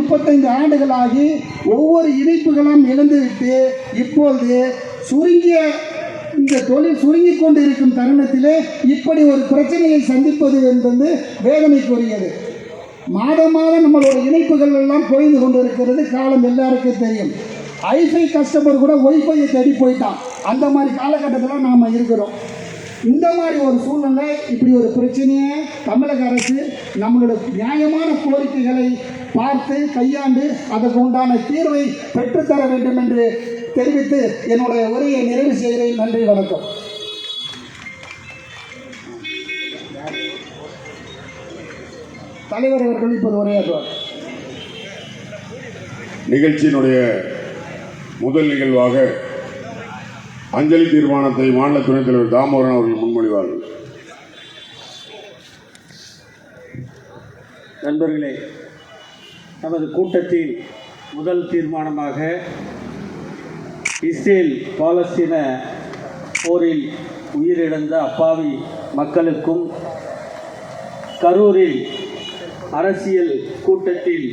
முப்பத்தைந்து ஆண்டுகளாகி ஒவ்வொரு இணைப்புகளும் இழந்துவிட்டு இப்பொழுது சுருங்கிய இந்த தொழில் சுருங்கிக் கொண்டிருக்கும் தருணத்திலே இப்படி ஒரு பிரச்சனையை சந்திப்பது என்பது வேதனைக்குரியது. மாதம் மாதம் நம்மளோட இணைப்புகள் எல்லாம் குறைந்து கொண்டிருக்கிறது காலம் எல்லாருக்கும் தெரியும். ஐஃபை கஸ்டமர் கூட ஒய்ஃபையை தேடி போயிட்டான். அந்த மாதிரி காலகட்டத்தில் நாம் இருக்கிறோம். இந்த மாதிரி ஒரு சூழ்நிலை இப்படி ஒரு பிரச்சனையை தமிழக அரசு நம்மளோட நியாயமான கோரிக்கைகளை பார்த்து கையாண்டு அதற்கு உண்டான தீர்வை பெற்றுத்தர வேண்டும் என்று தெரிவித்து என்னுடைய உரையை நிறைவு செய்கிறேன். நன்றி வணக்கம். தலைவர் அவர்கள் இப்போது உரையாற்றுவார் நிகழ்ச்சியினுடைய முதல் நிகழ்வாக அஞ்சலி தீர்மானத்தை மாநில துணைத் தலைவர் தாமோதரன் அவர்கள் முன்மொழிவார்கள். நண்பர்களே நமது கூட்டத்தின் முதல் தீர்மானமாக இஸ்ரேல் பாலஸ்தீன போரில் உயிரிழந்த அப்பாவி மக்களுக்கும் கரூரில் அரசியல் கூட்டத்தில்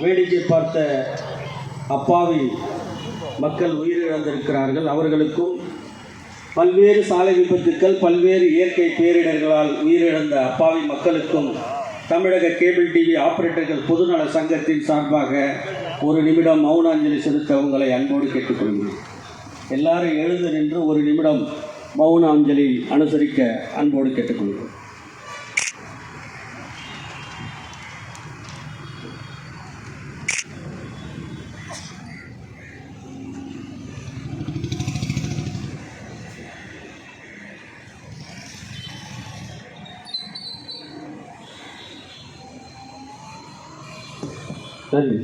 வேடிக்கை பார்த்த அப்பாவி மக்கள் உயிரிழந்திருக்கிறார்கள். அவர்களுக்கும் பல்வேறு சாலை விபத்துக்கள் பல்வேறு இயற்கை பேரிடர்களால் உயிரிழந்த அப்பாவி மக்களுக்கும் தமிழக கேபிள் டிவி ஆபரேட்டர்கள் பொதுநல சங்கத்தின் சார்பாக ஒரு நிமிடம் மௌனாஞ்சலி செலுத்த உங்களை அன்போடு கேட்டுக்கொள்கிறேன். எல்லாரும் எழுந்து நின்று ஒரு நிமிடம் மௌன அஞ்சலி அனுசரிக்க அன்போடு கேட்டுக்கொள்கிறேன். நன்றி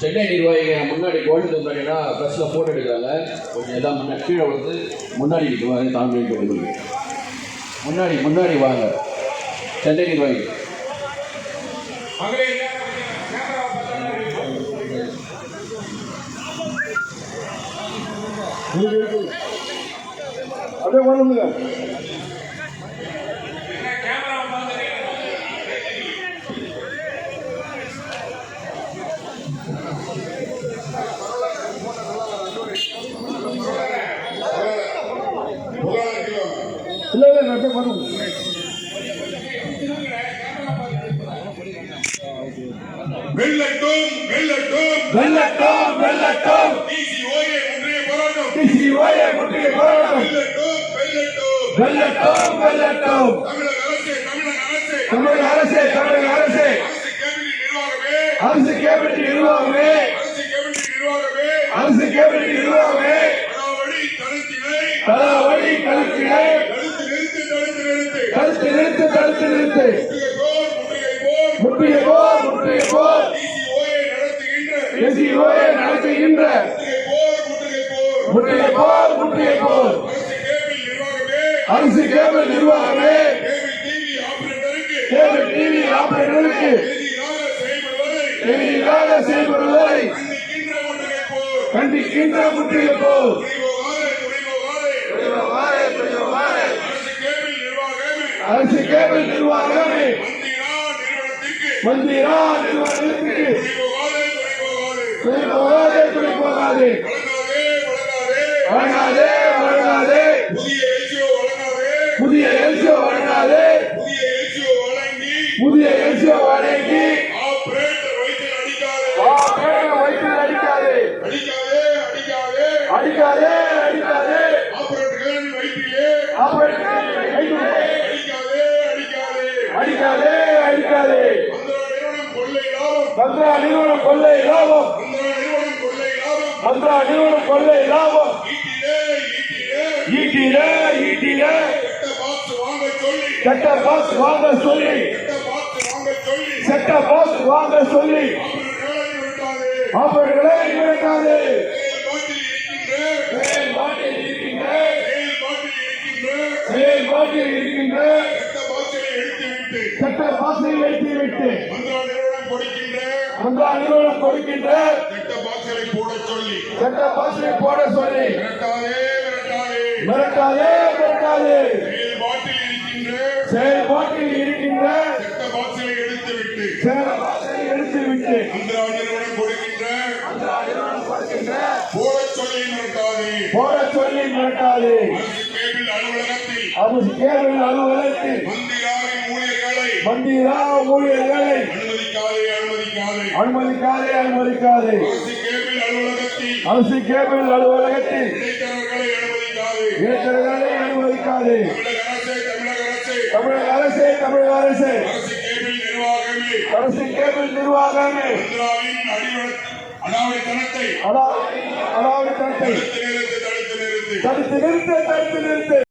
சென்னை நிர்வாகிகள் முன்னாடி கோல்டு முன்னாடினா ப்ரெஸ்ஸில் ஃபோட்டோ எடுக்கிறாங்க. கொஞ்சம் எல்லாம் முன்னாடி கீழே வந்து முன்னாடி நிற்குவாங்க தாண்டி போடுங்க முன்னாடி முன்னாடி வாங்க. சென்னை நிர்வாகிகள். அப்படியே வரணுங்க இல்லை இல்லை வெல்லட்டும் வெல்லட்டும் வெள்ளட்டும் வெள்ளட்டும் டிசிஓஏ ஒன்றிய போராட்டம் டிசிஓஏ முற்றுகை போராட்டம் வெல்லட்டும் வெல்லட்டும் தமிழக அரசே தமிழக அரசே அரசு கேபிள் நிர்வாகமே அரசு கேபிள் நிர்வாகமே அரசு கேபிள் நிறுத்து தடுத்து நிறுத்து முற்றுகை போர் முற்றுகை போர் முற்றுகை போர் முற்றுகை போர் டிசிஓஏ நடத்துகின்ற எஸ்இஓஏ நடத்துகின்ற முற்றுகை போல் முற்றுகை போல். முற்றுகை அரசு கேபிள் நிர்வாகமே கேபிள் டிவி ஆபரேட்டருக்கு கேபிள் டிவி எதிராக செயல்படுவதை கண்டிக்கின்ற முற்றுகை போல். அரசு கேபிள் நிர்வாகமே மந்திரா நிர்வாகத்திற்கு துணை போகாதே துணை போகாதே. வழங்காதே, வழங்காதே. புதிய எல்ஜிஓ வழங்காதே. புதிய எல்சிஓ வழங்காதே. புதிய எல்ஜிஓ வழங்கி. புதிய எல்சிஓ வழங்கி. ஆபரேட்டர் வயிற்றில் அடிக்காதே. ஆபரேட்டர் வயிற்றில் அடிக்காதே. அடிக்காதே அடிக்காதே. அடிக்காதே அடிக்காதே. ஆபரேட்டர்கள் வயிற்றிலே ஆபரேட்டர் வயிற்றிலே அடிக்காதே அடிக்காதே. அடிக்காதே அடிக்காதே. மந்திரா நிறுவனம் கொள்ளை லாபம். மந்திரா நிறுவனம் கொள்ளை லாபம். மந்திரா நிறுவனம் கொள்ளை மந்திரா நிறுவனம் கொள்ளை லாபம். செட்ட பாக்ஸ் வாங்க சொல்லி. செட்ட பாக்ஸ் வாங்க சொல்லி. ஆபரேட்டர்களை விரட்டாதே செயல்பாட்டில் இருக்கின்ற. கெட்ட பாக்ஸை வைத்து விட்டு மந்திரா நிறுவனம் கொடுக்கின்ற. செட்ட பாக்ஸ்களை போட சொல்லி சட்ட போட சொல்லி. மிரட்டாதே. மிரட்டாதே மிரட்டாதே. எடுத்துவிட்டு கொடுக்கின்ற போட சொல்லி மிரட்டாதே. போட சொல்லி கேபிள் அலுவலகத்தில் அது கேபிள் அலுவலகத்தில் மந்திராவின் ஊழியர்களை மந்திரா ஊழியர்களை அனுமதிக்காதே அனுமதிக்காதே. அனுமதிக்காதே அனுமதிக்காதே. அரசு கேபிள் அலுவலகத்தில் அரசு கேபிள் அலுவலகத்தில் இடைத்தரகர்களை அனுமதிக்காதே. இளைஞர்களை அனுமதிக்காதே. தமிழக அரசே தமிழக அரசே. தமிழக அரசே தமிழக அரசே. அரசு கேபிள் நிர்வாகமே அரசு கேபிள் நிர்வாகமே. அடாவடித்தனத்தை தடுத்து நிறுத்த தடுத்து நிறுத்து.